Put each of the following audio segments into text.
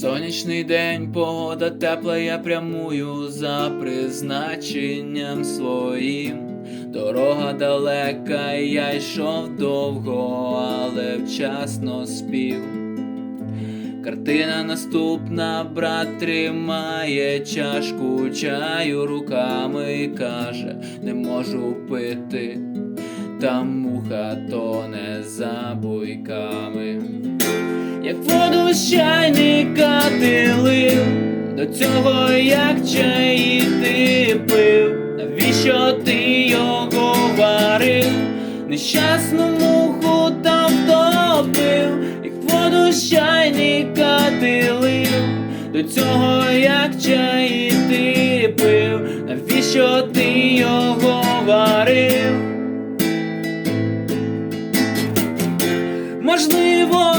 Сонячний день, погода тепла, я прямую за призначенням своїм. Дорога далека, я йшов довго, але вчасно спів. Картина наступна, брат тримає чашку чаю руками і каже, не можу пити, там муха тоне за буйками. Як воду з чайника до цього як чаї ти пив, навіщо ти його варив, нещасну до цього як чаї ти пив, навіщо ти його варив? Можливо,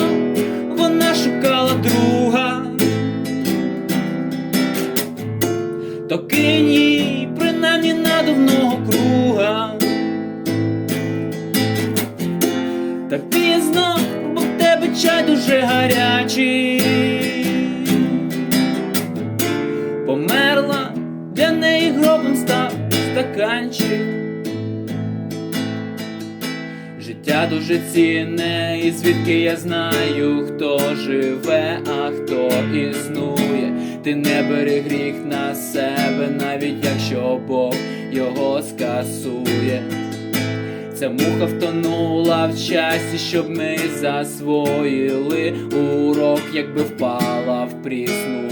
вона шукала друга, то кинь їй принаймні надувного круга. Та стаканчик. Життя дуже цінне, і звідки я знаю, хто живе, а хто існує. Ти не бери гріх на себе, навіть якщо Бог його скасує. Ця муха втонула в часі, щоб ми засвоїли урок, якби впала в прісну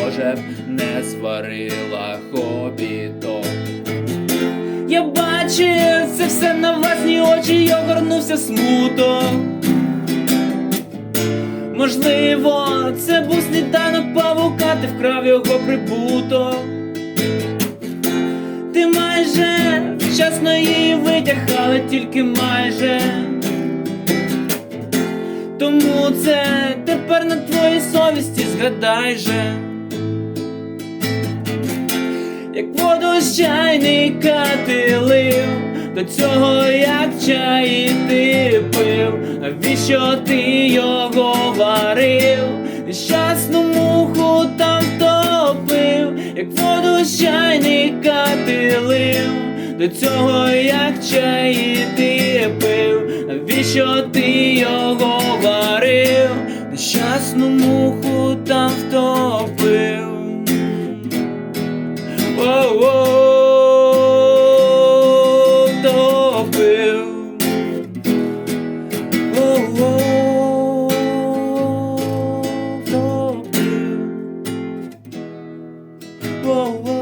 може б не зварила хобіток. Я бачив це все на власні очі, я огорнувся смуток. Можливо, це був сніданок павука, ти вкрав його прибуток. Ти майже вчасно її витяг, але тільки майже. Тому це тепер на твоїй совісті згадай же. Як воду з чайника до цього як чаї ти пив, навіщо ти його варив, нещасну муху там втопив, як воду з чайника ти лив, до цього як чаї ти пив, навіщо ти його варив, нещасну муху топив. Воу-воу.